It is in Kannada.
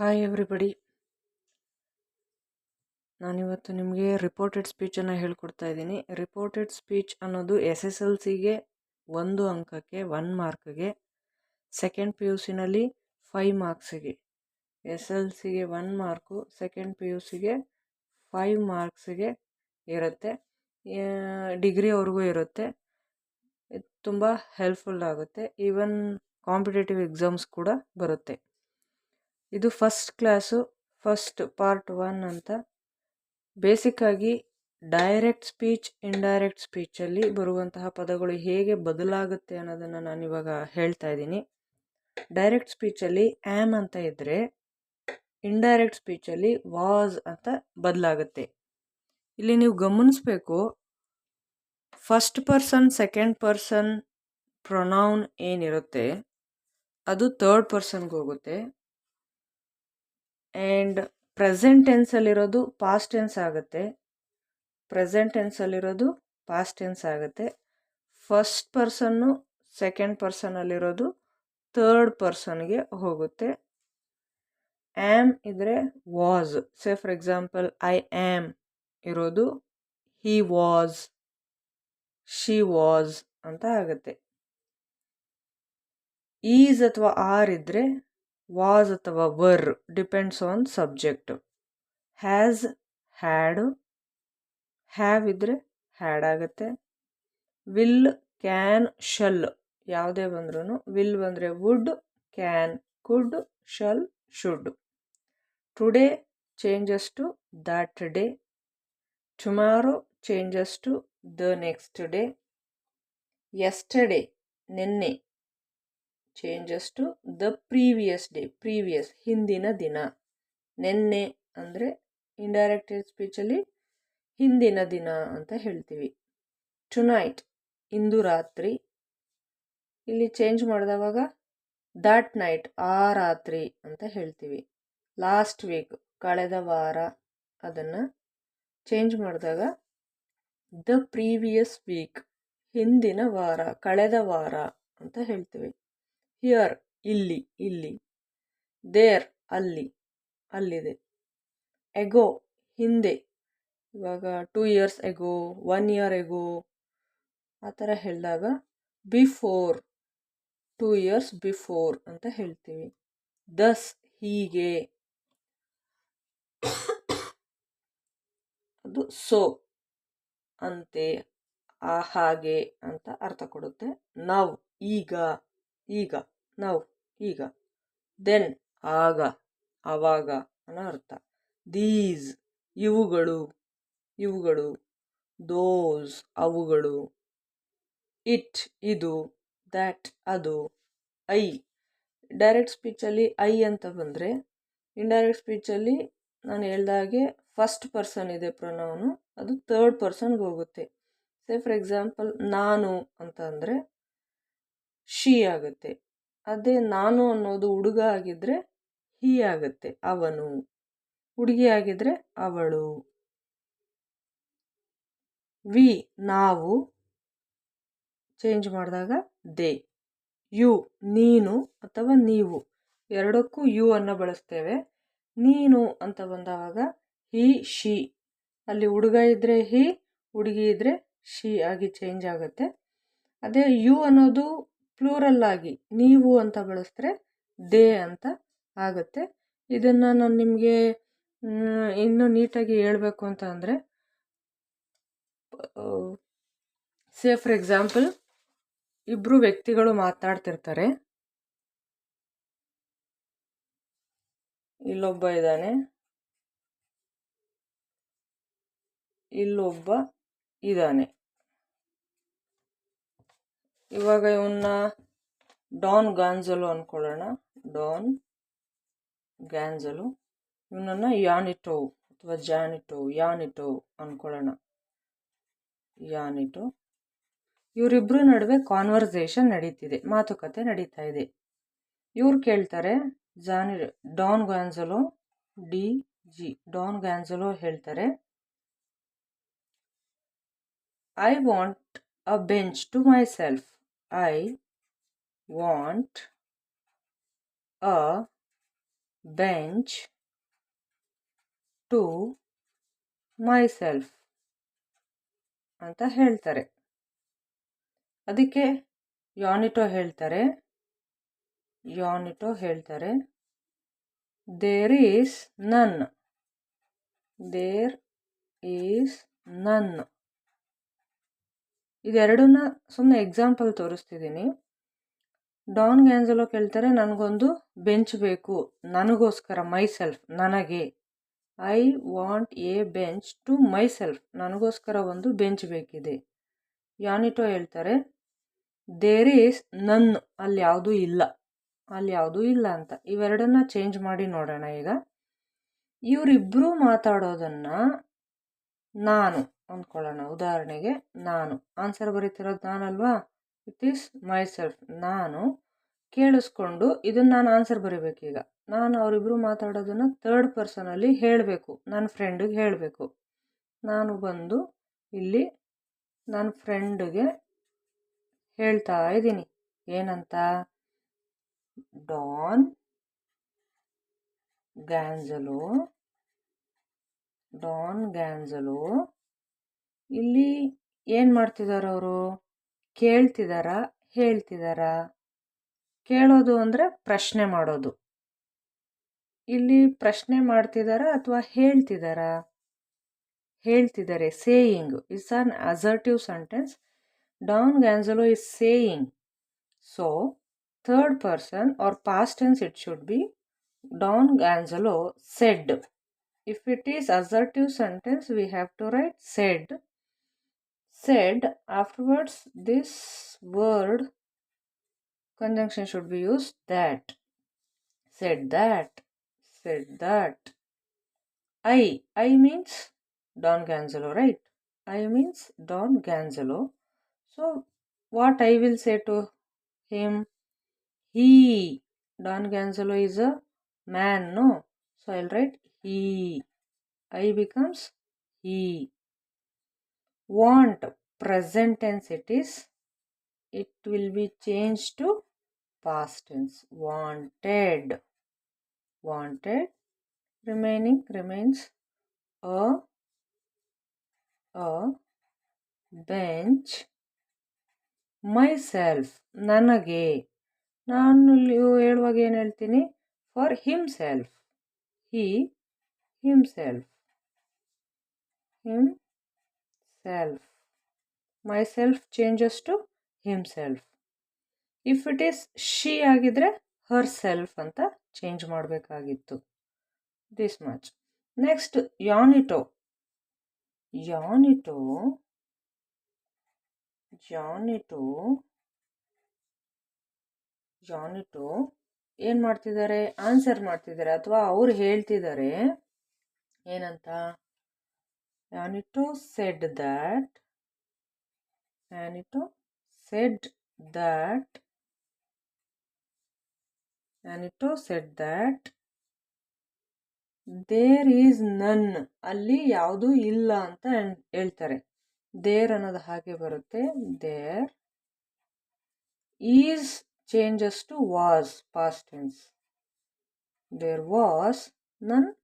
ಹಾಯ್ ಎವ್ರಿಬಡಿ ನಾನಿವತ್ತು ನಿಮಗೆ ರಿಪೋರ್ಟೆಡ್ ಸ್ಪೀಚನ್ನು ಹೇಳ್ಕೊಡ್ತಾ ಇದ್ದೀನಿ. ರಿಪೋರ್ಟೆಡ್ ಸ್ಪೀಚ್ ಅನ್ನೋದು ಎಸ್ ಎಸ್ ಎಲ್ ಸಿಗೆ ಒಂದು ಅಂಕಕ್ಕೆ ಒನ್ ಮಾರ್ಕ್ಗೆ ಸೆಕೆಂಡ್ ಪಿ ಯು ಸಿನಲ್ಲಿ ಫೈವ್ ಮಾರ್ಕ್ಸಿಗೆ ಎಸ್ ಎಲ್ ಸಿಗೆ one mark second P U ಸಿಗೆ ಫೈವ್ ಮಾರ್ಕ್ಸಿಗೆ ಇರುತ್ತೆ. ಡಿಗ್ರಿವರೆಗೂ ಇರುತ್ತೆ. ತುಂಬ ಹೆಲ್ಪ್ಫುಲ್ ಆಗುತ್ತೆ. ಈವನ್ ಕಾಂಪಿಟೇಟಿವ್ ಎಕ್ಸಾಮ್ಸ್ ಕೂಡ ಬರುತ್ತೆ. ಇದು first class, first part one ಅಂತ. ಬೇಸಿಕ್ಕಾಗಿ ಡೈರೆಕ್ಟ್ ಸ್ಪೀಚ್, ಇಂಡೈರೆಕ್ಟ್ ಸ್ಪೀಚಲ್ಲಿ ಬರುವಂತಹ ಪದಗಳು ಹೇಗೆ ಬದಲಾಗುತ್ತೆ ಅನ್ನೋದನ್ನು ನಾನು ಇವಾಗ ಹೇಳ್ತಾ ಇದ್ದೀನಿ. ಡೈರೆಕ್ಟ್ ಸ್ಪೀಚಲ್ಲಿ ಆ್ಯಮ್ ಅಂತ ಇದ್ದರೆ ಇಂಡೈರೆಕ್ಟ್ ಸ್ಪೀಚಲ್ಲಿ ವಾಸ್ ಅಂತ ಬದಲಾಗುತ್ತೆ. ಇಲ್ಲಿ ನೀವು ಗಮನಿಸ್ಬೇಕು, first person, second person pronoun ಏನಿರುತ್ತೆ, ಅದು ಥರ್ಡ್ ಪರ್ಸನ್ಗೆ ಹೋಗುತ್ತೆ. ಆ್ಯಂಡ್ ಪ್ರೆಸೆಂಟ್ ಟೆನ್ಸಲ್ಲಿರೋದು ಪಾಸ್ಟ್ ಟೆನ್ಸ್ ಆಗುತ್ತೆ. ಪ್ರೆಸೆಂಟ್ ಟೆನ್ಸಲ್ಲಿರೋದು ಪಾಸ್ಟ್ ಟೆನ್ಸ್ ಆಗುತ್ತೆ. ಫಸ್ಟ್ ಪರ್ಸನ್ನು ಸೆಕೆಂಡ್ ಪರ್ಸನಲ್ಲಿರೋದು ಥರ್ಡ್ ಪರ್ಸನ್ಗೆ ಹೋಗುತ್ತೆ. ಆ್ಯಮ್ ಇದ್ದರೆ was say for example I am ಇರೋದು ಹಿ ವಾಸ್ ಶಿ ವಾಸ್ ಅಂತ ಆಗುತ್ತೆ. ಈಸ್ ಅಥವಾ ಆರ್ ಇದ್ದರೆ ವಾಸ್ ಅಥವಾ were depends on subject has had have ಇದ್ದರೆ ಹ್ಯಾಡ್ ಆಗುತ್ತೆ. ವಿಲ್ ಕ್ಯಾನ್ ಶಲ್ ಯಾವುದೇ ಬಂದ್ರೂ ವಿಲ್ ಬಂದರೆ would can could shall should today changes to that day tomorrow changes to the next day yesterday ನಿನ್ನೆ. Changes to the previous day previous ಹಿಂದಿನ ದಿನ. ನಿನ್ನೆ ಅಂದರೆ ಇಂಡೈರೆಕ್ಟ್ ಸ್ಪೀಚಲ್ಲಿ ಹಿಂದಿನ ದಿನ ಅಂತ ಹೇಳ್ತೀವಿ. ಟುನೈಟ್ ಇಂದು ರಾತ್ರಿ. ಇಲ್ಲಿ ಚೇಂಜ್ ಮಾಡಿದವಾಗ ದಟ್ ನೈಟ್ ಆ ರಾತ್ರಿ ಅಂತ ಹೇಳ್ತೀವಿ. ಲಾಸ್ಟ್ ವೀಕ್ ಕಳೆದ ವಾರ ಅದನ್ನು ಚೇಂಜ್ ಮಾಡಿದಾಗ ದ ಪ್ರೀವಿಯಸ್ ವೀಕ್ ಹಿಂದಿನ ವಾರ, ಕಳೆದ ವಾರ ಅಂತ ಹೇಳ್ತೀವಿ. ಹಿಯರ್ ಇಲ್ಲಿ ಇಲ್ಲಿ. ದೇರ್ ಅಲ್ಲಿ, ಅಲ್ಲಿದೆ. ಎಗೋ ಹಿಂದೆ. ಇವಾಗ two years ago one year ago ಆ ಥರ ಹೇಳಿದಾಗ ಬಿಫೋರ್ ಟೂ ಇಯರ್ಸ್ ಬಿಫೋರ್ ಅಂತ ಹೇಳ್ತೀವಿ. ದಸ್ ಹೀಗೆ. ಅದು ಸೋ ಅಂತೆ, ಆ ಹಾಗೆ ಅಂತ ಅರ್ಥ ಕೊಡುತ್ತೆ. ನಾವು ಈಗ ಈಗ. ನಾವು ಈಗ. ದೆನ್ ಆಗ ಆವಾಗ ಅನ್ನೋ ಅರ್ಥ. ದೀಸ್ ಇವುಗಳು ಇವುಗಳು. ದೋಸ್ ಅವುಗಳು. ಇಟ್ ಇದು ದ್ಯಾಟ್ ಅದು ಐ ಡೈರೆಕ್ಟ್ ಸ್ಪೀಚಲ್ಲಿ ಐ ಅಂತ ಬಂದರೆ ಇಂಡೈರೆಕ್ಟ್ ಸ್ಪೀಚಲ್ಲಿ ನಾನು ಹೇಳ್ದಾಗೆ ಫಸ್ಟ್ ಪರ್ಸನ್ ಇದೆ ಪ್ರೊನೌನು ಅದು ತರ್ಡ್ ಪರ್ಸನ್ಗೆ ಹೋಗುತ್ತೆ. ಸೇ ಫಾರ್ ಎಕ್ಸಾಂಪಲ್ ನಾನು ಅಂತ ಅಂದರೆ ಶಿ ಆಗುತ್ತೆ. ಅದೇ ನಾನು ಅನ್ನೋದು ಹುಡುಗ ಆಗಿದ್ದರೆ ಹಿ ಆಗುತ್ತೆ, ಅವನು. ಹುಡುಗಿ ಆಗಿದ್ದರೆ ಅವಳು. ವಿ, ನಾವು. ಚೇಂಜ್ ಮಾಡಿದಾಗ ದೇ. ಯು, ನೀನು ಅಥವಾ ನೀವು. ಎರಡಕ್ಕೂ ಯು ಅನ್ನು ಬಳಸ್ತೇವೆ. ನೀನು ಅಂತ ಬಂದಾಗ ಹಿ, ಶಿ. ಅಲ್ಲಿ ಹುಡುಗ ಇದ್ದರೆ ಹಿ, ಹುಡುಗಿ ಇದ್ದರೆ ಶಿ ಆಗಿ ಚೇಂಜ್ ಆಗುತ್ತೆ. ಅದೇ ಯು ಅನ್ನೋದು ಪ್ಲೂರಲ್ ಆಗಿ ನೀವು ಅಂತ ಬಳಸಿದ್ರೆ ದೇ ಅಂತ ಆಗುತ್ತೆ. ಇದನ್ನು ನಾನು ನಿಮಗೆ ಇನ್ನೂ ನೀಟಾಗಿ ಹೇಳಬೇಕು ಅಂತ ಅಂದರೆ ಸೇ ಫಾರ್ ಎಕ್ಸಾಂಪಲ್ ಇಬ್ಬರು ವ್ಯಕ್ತಿಗಳು ಮಾತಾಡ್ತಿರ್ತಾರೆ. ಇಲ್ಲೊಬ್ಬ ಇದ್ದಾನೆ. ಇಲ್ಲೊಬ್ಬ ಇದ್ದಾನೆ. ಇವಾಗ ಇವನ್ನ ಡಾನ್ ಗಾಂಜಲು ಅಂದ್ಕೊಳ್ಳೋಣ ಡಾನ್ ಗ್ಯಾಂಜಲು ಇವನನ್ನು ಯಾನಿಟೋ ಅಥವಾ ಜಾನಿಟೋ ಯಾನಿಟೋ ಅನ್ಕೊಳ್ಳೋಣ. ಯಾನಿಟೋ ಇವರಿಬ್ಬರ ನಡುವೆ ಕಾನ್ವರ್ಸೇಷನ್ ನಡೀತಿದೆ, ಮಾತುಕತೆ ನಡೀತಾ ಇದೆ. ಇವ್ರು ಕೇಳ್ತಾರೆ, Johnny, Don Gonzalo D G, Don Gonzalo ಹೇಳ್ತಾರೆ I want a bench to myself I want a bench to myself ಅಂತ ಹೇಳ್ತಾರೆ. ಅದಕ್ಕೆ ಯಾನಿಟೋ ಹೇಳ್ತಾರೆ. ಯಾನಿಟೋ ಹೇಳ್ತಾರೆ. There is none there is none ಇದೆರಡನ್ನ ಸುಮ್ಮನೆ ಎಕ್ಸಾಂಪಲ್ ತೋರಿಸ್ತಿದ್ದೀನಿ ಡಾನ್ ಗ್ಯಾನ್ಸಲೋ ಕೇಳ್ತಾರೆ, ನನಗೊಂದು ಬೆಂಚ್ ಬೇಕು. ನನಗೋಸ್ಕರ ಮೈ ಸೆಲ್ಫ್ ನನಗೆ. I want a bench to myself ನನಗೋಸ್ಕರ ಒಂದು ಬೆಂಚ್ ಬೇಕಿದೆ. ಯಾನಿಟೋ ಹೇಳ್ತಾರೆ ದೇರ್ ಈಸ್ ನನ್ ಅಲ್ಲಿ ಯಾವುದೂ ಇಲ್ಲ. ಅಲ್ಲಿ ಯಾವುದೂ ಇಲ್ಲ ಅಂತ. ಇವೆರಡನ್ನ ಚೇಂಜ್ ಮಾಡಿ ನೋಡೋಣ ಈಗ. ಇವರಿಬ್ಬರು ಮಾತಾಡೋದನ್ನು ನಾನು ಅಂದ್ಕೊಳ್ಳೋಣ ಉದಾಹರಣೆಗೆ ನಾನು. ಆನ್ಸರ್ ಬರೀತಿರೋದು ನಾನಲ್ವಾ? ಇಟ್ ಈಸ್ ಮೈ ಸೆಲ್ಫ್ ನಾನು ಕೇಳಿಸ್ಕೊಂಡು ಇದನ್ನು ನಾನು ಆನ್ಸರ್ ಬರೀಬೇಕೀಗ. ನಾನು ಅವರಿಬ್ಬರು ಮಾತಾಡೋದನ್ನು ಥರ್ಡ್ ಪರ್ಸನಲ್ಲಿ ಹೇಳಬೇಕು. ನನ್ನ ಫ್ರೆಂಡಿಗೆ ಹೇಳಬೇಕು. ನಾನು ಬಂದು ಇಲ್ಲಿ ನನ್ನ ಫ್ರೆಂಡಿಗೆ ಹೇಳ್ತಾ ಇದ್ದೀನಿ. ಏನಂತ? ಡಾನ್ ಗ್ಯಾನ್ಸಲೋ ಡಾನ್ ಗ್ಯಾನ್ಸಲು ಇಲ್ಲಿ ಏನು ಮಾಡ್ತಿದ್ದಾರೆ ಅವರು? ಕೇಳ್ತಿದಾರಾ? ಹೇಳ್ತಿದಾರಾ? ಕೇಳೋದು ಅಂದರೆ ಪ್ರಶ್ನೆ ಮಾಡೋದು. ಇಲ್ಲಿ ಪ್ರಶ್ನೆ ಮಾಡ್ತಿದಾರಾ ಅಥವಾ ಹೇಳ್ತಿದಾರಾ? ಹೇಳ್ತಿದ್ದಾರೆ saying it's an assertive sentence Don Gonzalo is saying so third person are past tense it should be Don Gonzalo said if it is assertive sentence we have to write said. Said afterwards this word conjunction should be used that. Said that said that. I i means don ganzalo right? I means don ganzalo so what i will say to him? He don ganzalo is a man no? So i'll write he i becomes he want present tense it is it will be changed to past tense wanted wanted remaining remains a a bench myself ನನಗೆ ನಾನು ಇಲ್ಲಿ ಹೇಳುವಾಗ ಏನು ಹೇಳ್ತೀನಿ for himself he himself. Myself changes to himself if it is she ಆಗಿದ್ರೆ ಹರ್ ಸೆಲ್ಫ್ ಅಂತ ಚೇಂಜ್ ಮಾಡಬೇಕಾಗಿತ್ತು. This much next Juanito Juanito Juanito Juanito ಏನು ಮಾಡ್ತಿದ್ದಾರೆ? ಆನ್ಸರ್ ಮಾಡ್ತಿದ್ದಾರೆ ಅಥವಾ ಅವ್ರು ಹೇಳ್ತಿದ್ದಾರೆ? ಏನಂತ? Juanito said that Juanito said that Juanito said that there is none ಅಲ್ಲಿ ಯಾವುದೂ ಇಲ್ಲ ಅಂತ ಹೇಳ್ತಾರೆ. ದೇರ್ ಅನ್ನೋದು ಹಾಗೆ ಬರುತ್ತೆ. There is changes to was past tense there was none